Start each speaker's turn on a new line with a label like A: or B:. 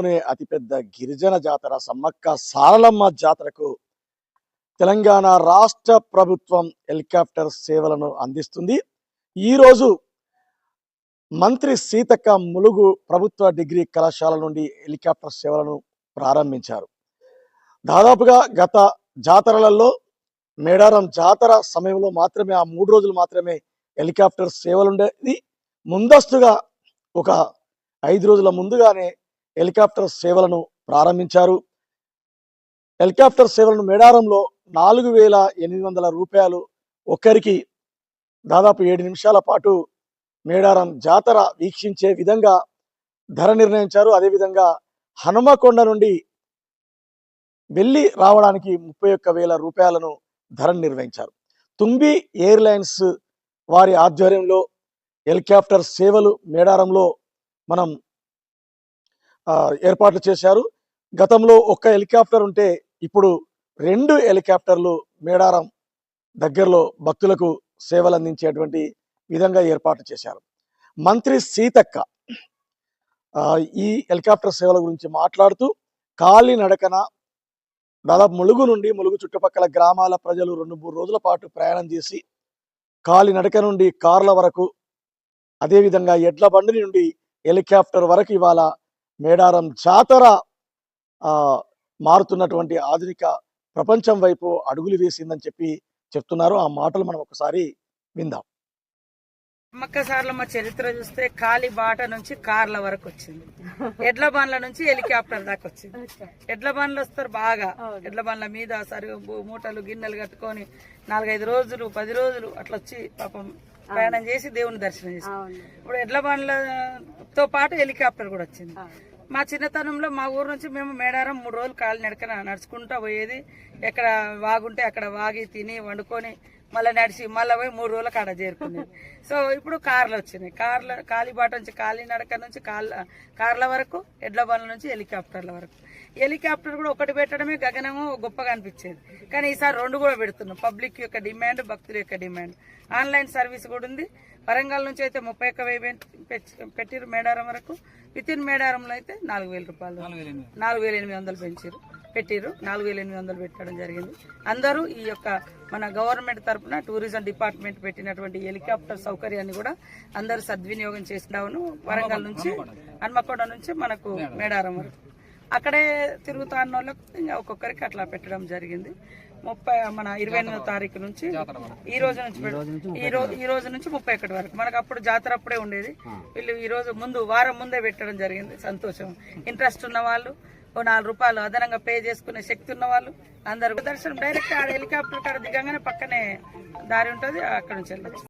A: దేశంలోనే అతిపెద్ద గిరిజన జాతర సమ్మక్క సారలమ్మ జాతరకు తెలంగాణ రాష్ట్ర ప్రభుత్వం హెలికాప్టర్ సేవలను అందిస్తుంది. ఈరోజు మంత్రి సీతక్క ములుగు ప్రభుత్వ డిగ్రీ కళాశాల నుండి హెలికాప్టర్ సేవలను ప్రారంభించారు. దాదాపుగా గత జాతరలలో మేడారం జాతర సమయంలో మాత్రమే ఆ మూడు రోజులు మాత్రమే హెలికాప్టర్ సేవలు ఉండేది ముందస్తుగా ఒక ఐదు రోజుల ముందుగానే హెలికాప్టర్ సేవలను ప్రారంభించారు. హెలికాప్టర్ సేవలను మేడారంలో నాలుగు వేల ఎనిమిది వందల రూపాయలు ఒక్కరికి దాదాపు ఏడు నిమిషాల పాటు మేడారం జాతర వీక్షించే విధంగా ధర నిర్ణయించారు. అదేవిధంగా హనుమకొండ నుండి వెళ్ళి రావడానికి ముప్పై ఒక్క వేల రూపాయలను ధర నిర్వహించారు తుంబి ఎయిర్లైన్స్ వారి ఆధ్వర్యంలో హెలికాప్టర్ సేవలు మేడారంలో మనం ఏర్పాట్లు చేశారు. గతంలో ఒక్క హెలికాప్టర్ ఉంటే ఇప్పుడు రెండు హెలికాప్టర్లు మేడారం దగ్గరలో భక్తులకు సేవలు అందించేటువంటి విధంగా ఏర్పాటు చేశారు. మంత్రి సీతక్క ఈ హెలికాప్టర్ సేవల గురించి మాట్లాడుతూ కాలి నడకన దాదాపు ములుగు నుండి ములుగు చుట్టుపక్కల గ్రామాల ప్రజలు రెండు మూడు రోజుల పాటు ప్రయాణం చేసి కాలి నడక నుండి కార్ల వరకు అదేవిధంగా ఎడ్ల బండి నుండి హెలికాప్టర్ వరకు ఇవాళ మేడారం జాతర ఆ, మారుతున్నటువంటి ఆధునిక ప్రపంచం వైపు అడుగులు వేసిందని చెప్పి చెప్తున్నారు. ఆ మాటలు మనం ఒకసారి విందాం.
B: అమ్మక్క సార్లమ్మ చరిత్ర చూస్తే కాలి బాట నుంచి కార్ల వరకు వచ్చింది. ఎడ్ల బండ్ల నుంచి హెలికాప్టర్ దాకా వచ్చింది. ఎడ్ల బండ్లు వస్తారు బాగా. ఎడ్ల బండ్ల మీద సరి మూటలు గిన్నెలు కట్టుకొని నాలుగైదు రోజులు పది రోజులు అట్లా వచ్చి పాపం ప్రయాణం చేసి దేవుని దర్శనం చేసి ఇప్పుడు ఎడ్ల బండ్లతో పాటు హెలికాప్టర్ కూడా వచ్చింది. మా చిన్నతనంలో మా ఊరు నుంచి మేము మేడారం మూడు రోజులు కాలి నడకన నడుచుకుంటా పోయేది. ఎక్కడ వాగుంటే అక్కడ వాగి తిని వండుకొని మళ్ళీ నడిచి మళ్ళీ పోయి మూడు రోజులకు ఆడ చేరుకునేది సో ఇప్పుడు కార్లు వచ్చినాయి. కార్ల కాలిబాట నుంచి కాలి నడక నుంచి కార్ల కార్ల వరకు ఎడ్ల బండ్ల నుంచి హెలికాప్టర్ల వరకు. హెలికాప్టర్ కూడా ఒకటి పెట్టడమే గగనము గొప్పగా అనిపించేది. కానీ ఈసారి రెండు కూడా పెడుతున్నాం. పబ్లిక్ యొక్క డిమాండ్ భక్తుల యొక్క డిమాండ్. ఆన్లైన్ సర్వీస్ కూడా ఉంది. వరంగల్ నుంచి అయితే ముప్పై ఒక్క వెయ్యి పెట్- పెట్టిరు మేడారం వరకు. విత్ ఇన్ మేడారంలో అయితే నాలుగు వేల రూపాయలు. నాలుగు వేల ఎనిమిది వందలు. పెంచారు పెట్టిర్రు. నాలుగు వేల ఎనిమిది వందలు పెట్టడం జరిగింది. అందరూ ఈ యొక్క మన గవర్నమెంట్ తరపున టూరిజం డిపార్ట్మెంట్ పెట్టినటువంటి హెలికాప్టర్ సౌకర్యాన్ని కూడా అందరూ సద్వినియోగం చేసినాము వరంగల్ నుంచి హన్మకొండ నుంచి మనకు మేడారం వరకు. అక్కడే తిరుగుతా అన్న వాళ్ళకు ఇంకా ఒక్కొక్కరికి అట్లా పెట్టడం జరిగింది. ముప్పై మన ఇరవై ఎనిమిదో తారీఖు నుంచి ఈ రోజు నుంచి ఈ రోజు ఈ రోజు నుంచి ముప్పై ఒకటి వరకు. మనకు అప్పుడు జాతర అప్పుడే ఉండేది. వీళ్ళు ఈ రోజు ముందు వారం ముందే పెట్టడం జరిగింది. సంతోషం. ఇంట్రెస్ట్ ఉన్న వాళ్ళు ఓ నాలుగు రూపాయలు అదనంగా పే చేసుకునే శక్తి ఉన్న వాళ్ళు అందరు దర్శనం డైరెక్ట్ ఆడ హెలికాప్టర్ కాడ దిగంగానే పక్కనే దారి ఉంటుంది అక్కడ నుంచి వెళ్ళచ్చు.